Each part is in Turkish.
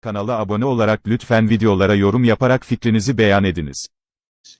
Kanala abone olarak lütfen videolara yorum yaparak fikrinizi beyan ediniz.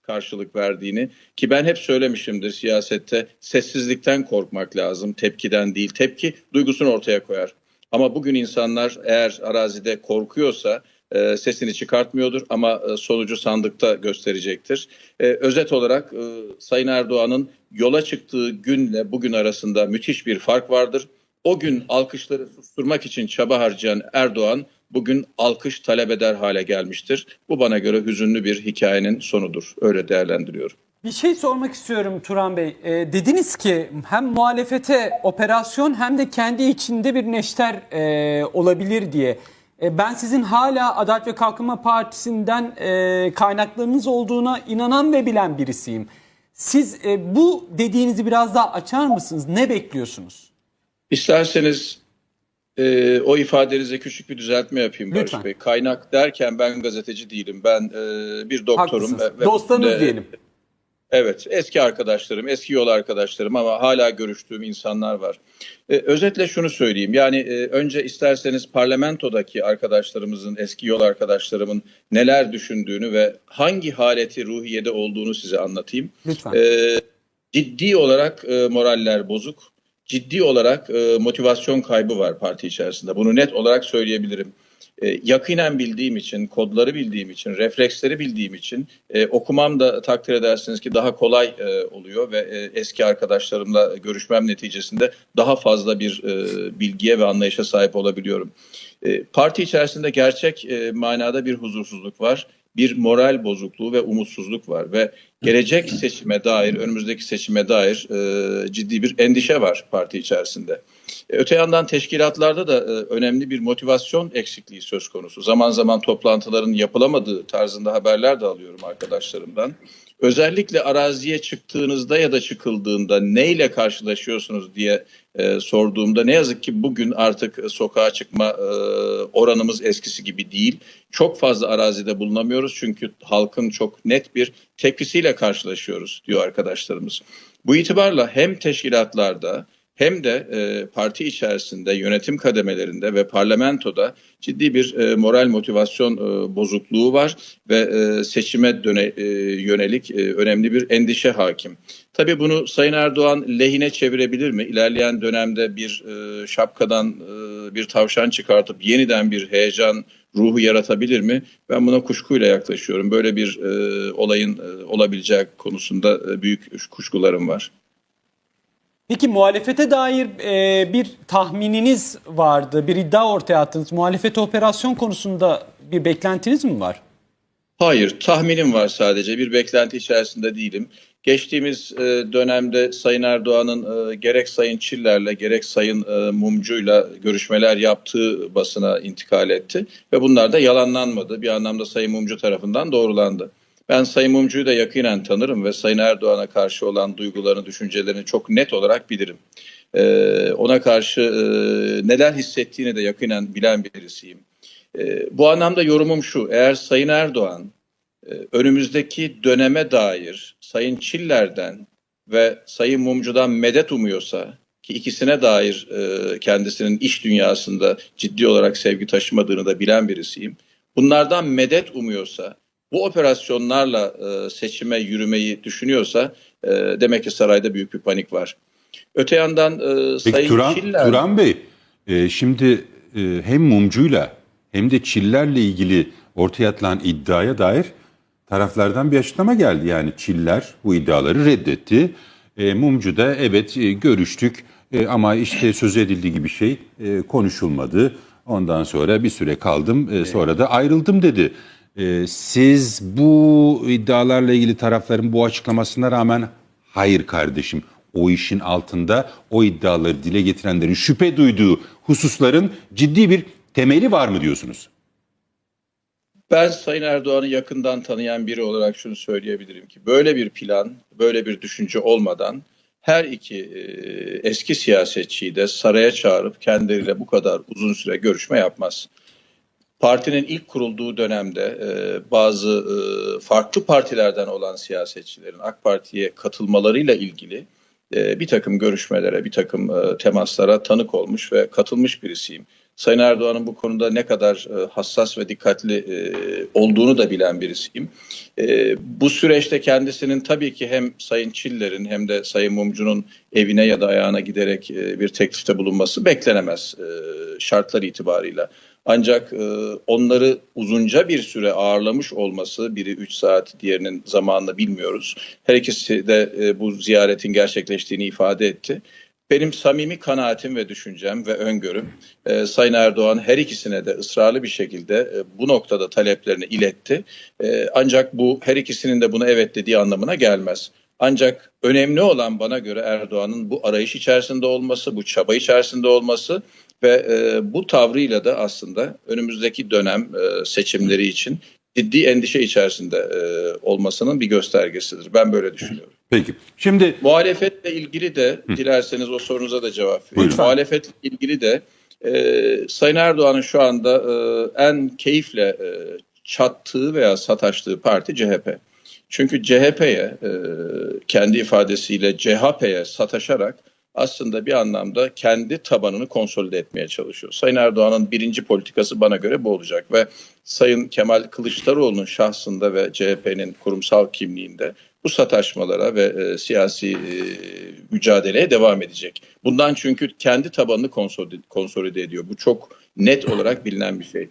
karşılık verdiğini ki ben hep söylemişimdir siyasette sessizlikten korkmak lazım, tepkiden değil. Tepki duygusunu ortaya koyar. Ama bugün insanlar eğer arazide korkuyorsa e, sesini çıkartmıyordur ama e, sonucu sandıkta gösterecektir. E, özet olarak e, Sayın Erdoğan'ın yola çıktığı günle bugün arasında müthiş bir fark vardır. O gün alkışları susturmak için çaba harcayan Erdoğan bugün alkış talep eder hale gelmiştir. Bu bana göre hüzünlü bir hikayenin sonudur. Öyle değerlendiriyorum. Bir şey sormak istiyorum Turan Bey. Ee, dediniz ki hem muhalefete operasyon hem de kendi içinde bir neşter e, olabilir diye. E, ben sizin hala Adalet ve Kalkınma Partisi'nden e, kaynaklarınız olduğuna inanan ve bilen birisiyim. Siz e, bu dediğinizi biraz daha açar mısınız? Ne bekliyorsunuz? İsterseniz e, o ifadenize küçük bir düzeltme yapayım Barış Lütfen. Bey. Kaynak derken ben gazeteci değilim. Ben e, bir doktorum. Haklısınız. ve- Dostlarınız ve- diyelim. Evet, eski arkadaşlarım, eski yol arkadaşlarım ama hala görüştüğüm insanlar var. Ee, özetle şunu söyleyeyim. Yani e, önce isterseniz parlamentodaki arkadaşlarımızın, eski yol arkadaşlarımın neler düşündüğünü ve hangi haleti ruhiyede olduğunu size anlatayım. Lütfen. Ee, ciddi olarak e, moraller bozuk. Ciddi olarak e, motivasyon kaybı var parti içerisinde. Bunu net olarak söyleyebilirim. E, yakinen bildiğim için, kodları bildiğim için, refleksleri bildiğim için e, okumam da takdir edersiniz ki daha kolay e, oluyor ve e, eski arkadaşlarımla görüşmem neticesinde daha fazla bir e, bilgiye ve anlayışa sahip olabiliyorum. E, parti içerisinde gerçek e, manada bir huzursuzluk var. Bir moral bozukluğu ve umutsuzluk var ve gelecek seçime dair, önümüzdeki seçime dair e, ciddi bir endişe var parti içerisinde. E, Öte yandan teşkilatlarda da e, önemli bir motivasyon eksikliği söz konusu. Zaman zaman toplantıların yapılamadığı tarzında haberler de alıyorum arkadaşlarımdan. Özellikle araziye çıktığınızda ya da çıkıldığında neyle karşılaşıyorsunuz diye e, sorduğumda ne yazık ki bugün artık e, sokağa çıkma e, oranımız eskisi gibi değil. Çok fazla arazide bulunamıyoruz çünkü halkın çok net bir tepkisiyle karşılaşıyoruz diyor arkadaşlarımız. Bu itibarla hem teşkilatlarda hem de e, parti içerisinde yönetim kademelerinde ve parlamentoda ciddi bir e, moral motivasyon e, bozukluğu var ve e, seçime döne, e, yönelik e, önemli bir endişe hakim. Tabii bunu Sayın Erdoğan lehine çevirebilir mi? İlerleyen dönemde bir e, şapkadan e, bir tavşan çıkartıp yeniden bir heyecan ruhu yaratabilir mi? Ben buna kuşkuyla yaklaşıyorum. Böyle bir e, olayın e, olabileceği konusunda e, büyük kuşkularım var. Peki muhalefete dair e, bir tahmininiz vardı, bir iddia ortaya attınız. Muhalefete operasyon konusunda bir beklentiniz mi var? Hayır, tahminim var sadece. Bir beklenti içerisinde değilim. Geçtiğimiz e, dönemde Sayın Erdoğan'ın e, gerek Sayın Çiller'le gerek Sayın e, Mumcu'yla görüşmeler yaptığı basına intikal etti. Ve bunlar da yalanlanmadı. Bir anlamda Sayın Mumcu tarafından doğrulandı. Ben Sayın Mumcu'yu da yakinen tanırım ve Sayın Erdoğan'a karşı olan duygularını, düşüncelerini çok net olarak bilirim. E, ona karşı e, neler hissettiğini de yakinen bilen birisiyim. E, bu anlamda yorumum şu, eğer Sayın Erdoğan e, önümüzdeki döneme dair Sayın Çiller'den ve Sayın Mumcu'dan medet umuyorsa ki ikisine dair e, kendisinin iş dünyasında ciddi olarak sevgi taşımadığını da bilen birisiyim. Bunlardan medet umuyorsa, bu operasyonlarla e, seçime yürümeyi düşünüyorsa e, demek ki sarayda büyük bir panik var. Öte yandan e, Peki Sayın Turan, Çiller... Turan Bey, e, şimdi e, hem mumcuyla hem de çillerle ilgili ortaya atılan iddiaya dair taraflardan bir açıklama geldi. Yani çiller bu iddiaları reddetti. E, mumcu da evet e, görüştük e, ama işte söz edildiği gibi şey e, konuşulmadı. Ondan sonra bir süre kaldım e, sonra da ayrıldım dedi. E, siz bu iddialarla ilgili tarafların bu açıklamasına rağmen hayır kardeşim o işin altında o iddiaları dile getirenlerin şüphe duyduğu hususların ciddi bir temeli var mı diyorsunuz? Ben Sayın Erdoğan'ı yakından tanıyan biri olarak şunu söyleyebilirim ki böyle bir plan, böyle bir düşünce olmadan her iki e, eski siyasetçiyi de saraya çağırıp kendileriyle bu kadar uzun süre görüşme yapmaz. Partinin ilk kurulduğu dönemde e, bazı e, farklı partilerden olan siyasetçilerin AK Parti'ye katılmalarıyla ilgili e, bir takım görüşmelere, bir takım e, temaslara tanık olmuş ve katılmış birisiyim. Sayın Erdoğan'ın bu konuda ne kadar e, hassas ve dikkatli e, olduğunu da bilen birisiyim. E, bu süreçte kendisinin tabii ki hem Sayın Çiller'in hem de Sayın Mumcu'nun evine ya da ayağına giderek e, bir teklifte bulunması beklenemez e, şartlar itibarıyla. Ancak e, onları uzunca bir süre ağırlamış olması, biri 3 saat, diğerinin zamanını bilmiyoruz. Her ikisi de e, bu ziyaretin gerçekleştiğini ifade etti. Benim samimi kanaatim ve düşüncem ve öngörüm e, Sayın Erdoğan her ikisine de ısrarlı bir şekilde e, bu noktada taleplerini iletti. E, ancak bu her ikisinin de buna evet dediği anlamına gelmez. Ancak önemli olan bana göre Erdoğan'ın bu arayış içerisinde olması, bu çaba içerisinde olması ve e, bu tavrıyla da aslında önümüzdeki dönem e, seçimleri için ciddi endişe içerisinde e, olmasının bir göstergesidir. Ben böyle düşünüyorum. Peki. Şimdi Muhalefetle ilgili de dilerseniz o sorunuza da cevap vereyim. Muhalefetle ilgili de e, Sayın Erdoğan'ın şu anda e, en keyifle e, çattığı veya sataştığı parti CHP. Çünkü CHP'ye e, kendi ifadesiyle CHP'ye sataşarak aslında bir anlamda kendi tabanını konsolide etmeye çalışıyor. Sayın Erdoğan'ın birinci politikası bana göre bu olacak ve Sayın Kemal Kılıçdaroğlu'nun şahsında ve CHP'nin kurumsal kimliğinde bu sataşmalara ve e, siyasi e, mücadeleye devam edecek. Bundan çünkü kendi tabanını konsolide, konsolide ediyor. Bu çok net olarak bilinen bir şey.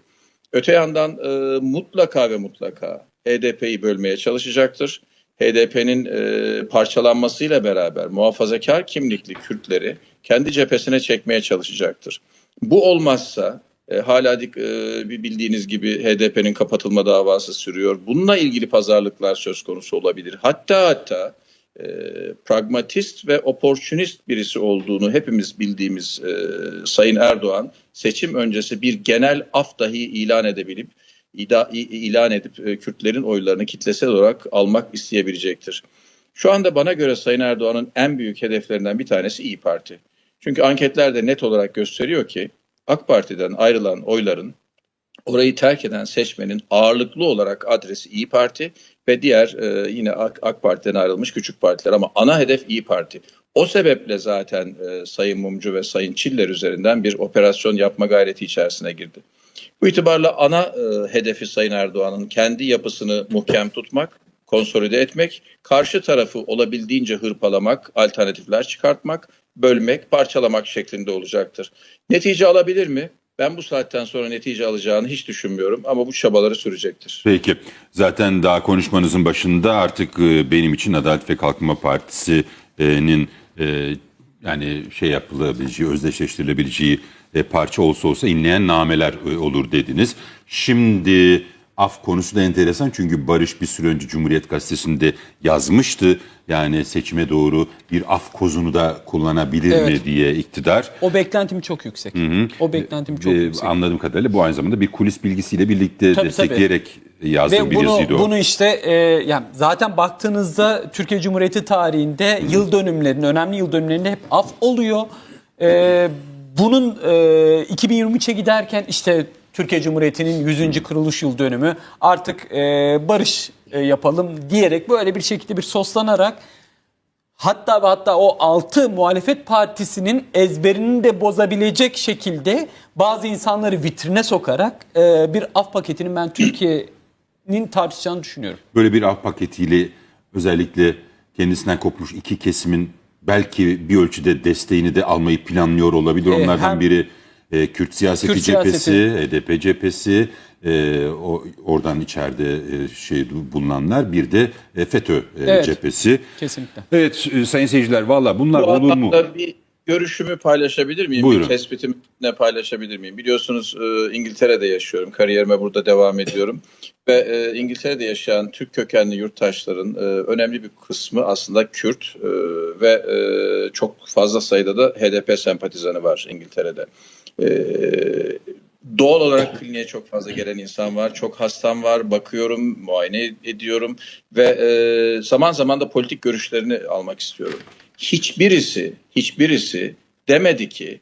Öte yandan e, mutlaka ve mutlaka HDP'yi bölmeye çalışacaktır. HDP'nin e, parçalanmasıyla beraber muhafazakar kimlikli Kürtleri kendi cephesine çekmeye çalışacaktır. Bu olmazsa e, hala e, bildiğiniz gibi HDP'nin kapatılma davası sürüyor. Bununla ilgili pazarlıklar söz konusu olabilir. Hatta hatta e, pragmatist ve opportunist birisi olduğunu hepimiz bildiğimiz e, Sayın Erdoğan seçim öncesi bir genel af dahi ilan edebilip ida- ilan edip e, Kürtlerin oylarını kitlesel olarak almak isteyebilecektir. Şu anda bana göre Sayın Erdoğan'ın en büyük hedeflerinden bir tanesi İyi Parti. Çünkü anketler de net olarak gösteriyor ki AK Parti'den ayrılan oyların orayı terk eden seçmenin ağırlıklı olarak adresi İyi Parti ve diğer e, yine AK, AK Parti'den ayrılmış küçük partiler ama ana hedef İyi Parti. O sebeple zaten e, Sayın Mumcu ve Sayın Çiller üzerinden bir operasyon yapma gayreti içerisine girdi. Bu itibarla ana e, hedefi Sayın Erdoğan'ın kendi yapısını muhkem tutmak, konsolide etmek, karşı tarafı olabildiğince hırpalamak, alternatifler çıkartmak, bölmek, parçalamak şeklinde olacaktır. Netice alabilir mi? Ben bu saatten sonra netice alacağını hiç düşünmüyorum ama bu çabaları sürecektir. Peki. Zaten daha konuşmanızın başında artık e, benim için Adalet ve Kalkınma Partisi'nin e, yani şey yapılabileceği, özdeşleştirilebileceği e, parça olsa olsa inleyen nameler e, olur dediniz. Şimdi af konusu da enteresan çünkü Barış bir süre önce Cumhuriyet Gazetesi'nde yazmıştı. Yani seçime doğru bir af kozunu da kullanabilir mi Evet. diye iktidar. O beklentim çok yüksek. O beklentim çok Ee, yüksek. Anladığım kadarıyla bu aynı zamanda bir kulis bilgisiyle birlikte Tabii, destekleyerek yazdığı Ve bir bunu, yazıydı o. bunu işte e, yani zaten baktığınızda Türkiye Cumhuriyeti tarihinde yıl dönümlerinde, önemli yıl dönümlerinde hep af oluyor. E, bunun e, 2023'e giderken işte Türkiye Cumhuriyeti'nin 100. kuruluş yıl dönümü artık e, barış e, yapalım diyerek böyle bir şekilde bir soslanarak hatta ve hatta o 6 muhalefet partisinin ezberini de bozabilecek şekilde bazı insanları vitrine sokarak e, bir af paketinin ben Türkiye'nin tartışacağını düşünüyorum. Böyle bir af paketiyle özellikle kendisinden kopmuş iki kesimin belki bir ölçüde desteğini de almayı planlıyor olabilir. Ee, Onlardan hem- biri e, Kürt siyaseti Kürt cephesi, siyaseti. HDP cephesi, e, o oradan içeride e, şey bulunanlar, bir de e, FETÖ e, Evet. cephesi. Kesinlikle. Evet e, sayın seyirciler valla bunlar Bu olur mu? bir görüşümü paylaşabilir miyim? Buyurun. Bir tespitimi ne paylaşabilir miyim? Biliyorsunuz e, İngiltere'de yaşıyorum. Kariyerime burada devam ediyorum. Ve e, İngiltere'de yaşayan Türk kökenli yurttaşların e, önemli bir kısmı aslında Kürt e, ve e, çok fazla sayıda da HDP sempatizanı var İngiltere'de. E, doğal olarak kliniğe çok fazla gelen insan var. Çok hastam var. Bakıyorum, muayene ediyorum ve e, zaman zaman da politik görüşlerini almak istiyorum. Hiçbirisi, hiçbirisi demedi ki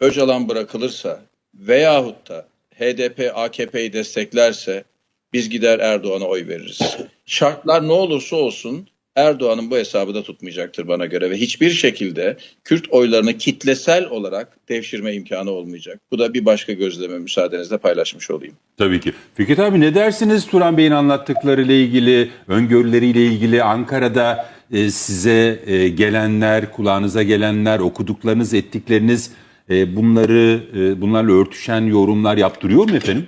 Öcalan bırakılırsa veyahut da HDP AKP'yi desteklerse biz gider Erdoğan'a oy veririz. Şartlar ne olursa olsun Erdoğan'ın bu hesabı da tutmayacaktır bana göre ve hiçbir şekilde Kürt oylarını kitlesel olarak devşirme imkanı olmayacak. Bu da bir başka gözleme müsaadenizle paylaşmış olayım. Tabii ki. Fikret abi ne dersiniz Turan Bey'in anlattıklarıyla ilgili, öngörüleriyle ilgili Ankara'da e, size e, gelenler, kulağınıza gelenler, okuduklarınız, ettikleriniz e, bunları bunlarla örtüşen yorumlar yaptırıyor mu efendim?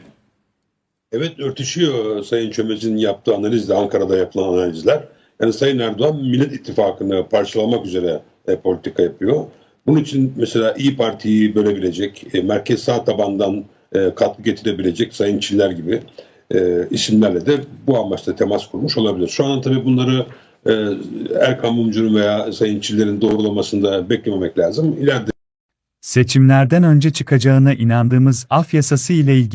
Evet örtüşüyor Sayın Çömez'in yaptığı analizle Ankara'da yapılan analizler. Yani Sayın Erdoğan Millet İttifakı'nı parçalamak üzere e, politika yapıyor. Bunun için mesela İyi Parti'yi bölebilecek, e, merkez sağ tabandan e, katkı getirebilecek Sayın Çiller gibi e, isimlerle de bu amaçla temas kurmuş olabilir. Şu an tabii bunları e, Erkan Mumcu'nun veya Sayın Çiller'in doğrulamasında beklememek lazım. İleride Seçimlerden önce çıkacağına inandığımız af yasası ile ilgili